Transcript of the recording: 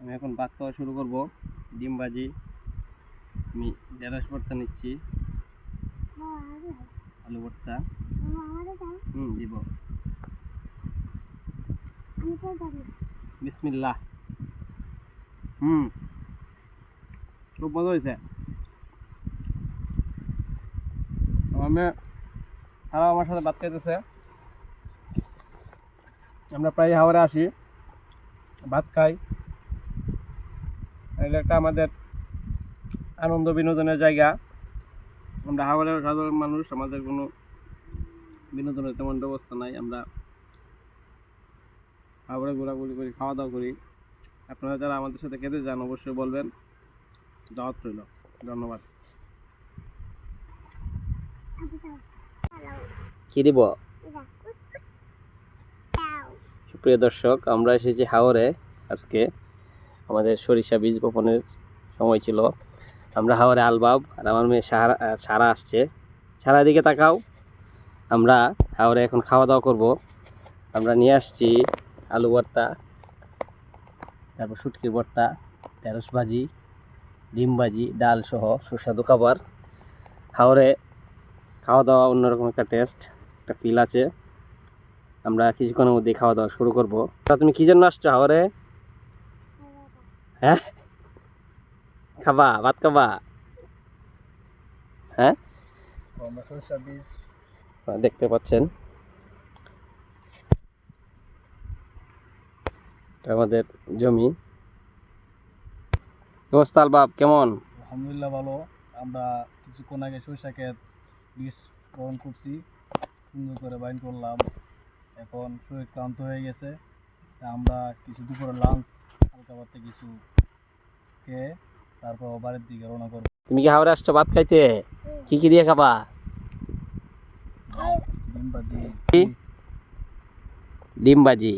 আমি এখন ভাত খাওয়া শুরু করব। ডিম ভাজি। আমি ঢেঁড়স ভর্তা নিচ্ছি। আলু ভর্তা। হুম, দিব। বিসমিল্লাহ। হুম, খুব মজা হয়েছে। মেয়ে তারা আমার সাথে ভাত খাইতেছে। আমরা প্রায় হাওড়ে আসি। ভাত খাই। এটা একটা আমাদের আনন্দ বিনোদনের জায়গা। আমরা হাওড়ের সাধারণ মানুষ আমাদের কোনো বিনোদনের তেমন ব্যবস্থা নাই। আমরা হাওড়ে ঘোরাঘুরি করি খাওয়া দাওয়া করি। আপনারা যারা আমাদের সাথে খেতে যান অবশ্যই বলবেন। দাওয়াত রইল। ধন্যবাদ। কি দিব? সুপ্রিয় দর্শক আমরা এসেছি হাওরে আজকে। আমাদের সরিষা বীজ বপনের সময় ছিল। আমরা হাওরে আলবাব আর আমার মেয়ে সারা সারা আসছে। সারা দিকে তাকাও। আমরা হাওরে এখন খাওয়া দাওয়া করব। আমরা নিয়ে আসছি আলু ভর্তা, তারপর শুটকির ভর্তা, ঢেঁড়স ভাজি, ডিম ভাজি, ডাল সহ সুস্বাদু খাবার। হাওরে খাওয়া দাওয়া অন্যরকম একটা টেস্ট, একটা ফিল আছে। আমরা কিছুক্ষণের মধ্যে খাওয়া দাওয়া শুরু করব। তুমি কি জন্য আসছো হাওরে? হ্যাঁ? খাবা, ভাত খাবা? হ্যাঁ? বীজ দেখতে পাচ্ছেন। আমাদের জমি। অবস্থা, আলবাব? কেমন? আলহামদুলিল্লাহ ভালো। আমরা কিছুক্ষণ আগে সরিষা ক্ষেত বীজ বপন করছি। সুন্দর করে বাইন করলাম। এখন শরীর ক্লান্ত হয়ে গেছে। আমরা কিছু দুপুরে লাঞ্চ হালকা কিছু খেয়ে তারপর বাড়ির দিকে রওনা করব। তুমি কি হাওড়া আসছো ভাত খাইতে? কি কি দিয়ে খাবা? ডিম ভাজি। ডিম ভাজি।